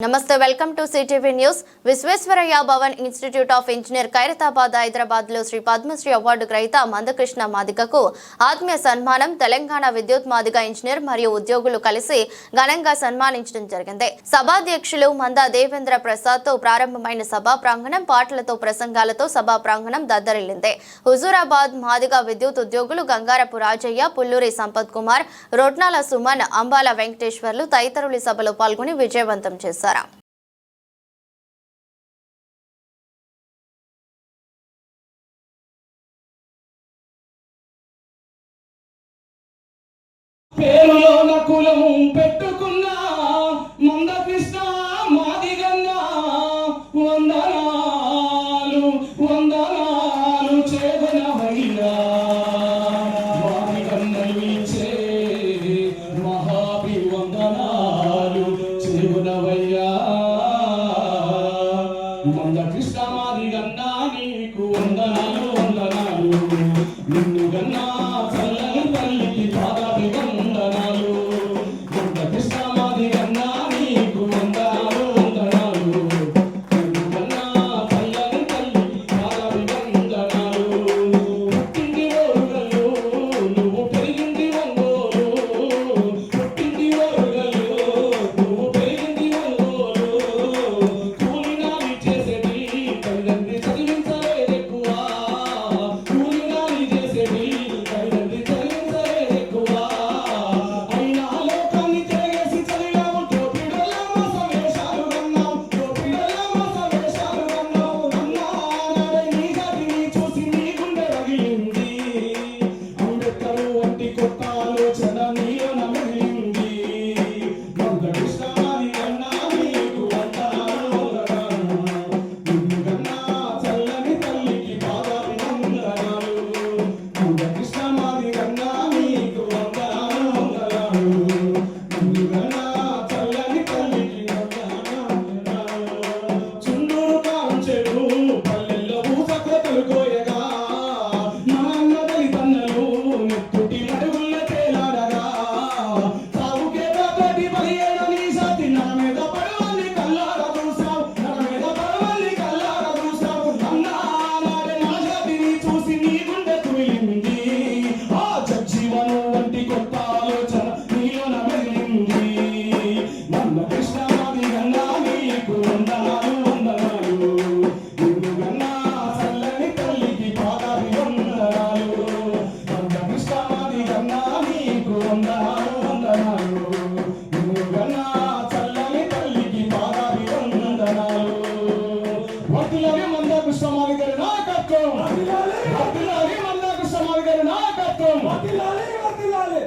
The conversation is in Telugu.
నమస్తే welcome to CTV news Visvesvaraya Bhavan institute of engineer Khairatabad హైదరాబాద్లో శ్రీ పద్మశ్రీ అవార్డు గ్రహీత మందకృష్ణ మాదిగకు ఆత్మీయ సన్మానం తెలంగాణ విద్యుత్ మాదిగ ఇంజనీర్ మరియు ఉద్యోగులు కలిసి ఘనంగా సన్మానించడం జరిగింది. సభాధ్యక్షులు మందా దేవేంద్ర ప్రసాద్తో ప్రారంభమైన సభా ప్రాంగణం పాటలతో ప్రసంగాలతో సభా ప్రాంగణం దద్దరిల్లింది. హుజూరాబాద్ మాదిగ విద్యుత్ ఉద్యోగులు గంగారపు రాజయ్య పుల్లూరి సంపత్ కుమార్ రొట్నాల సుమన్ అంబాల వెంకటేశ్వర్లు తదితరులు సభలో పాల్గొని విజయవంతం చేశారు. పేరులోన పేరులో పెట్టుకున్నా రావయ్యా మంద కృష్ణ మందకృష్ణ మాదిగన్నా నీకు వందనాలు వందనాలు. నిన్ను గన్నా నాయకత్వం వర్తిలాలి మంద కృష్ణమాది గారి నాయకత్వం వర్ధిల్లాలి, వర్ధిల్లాలి.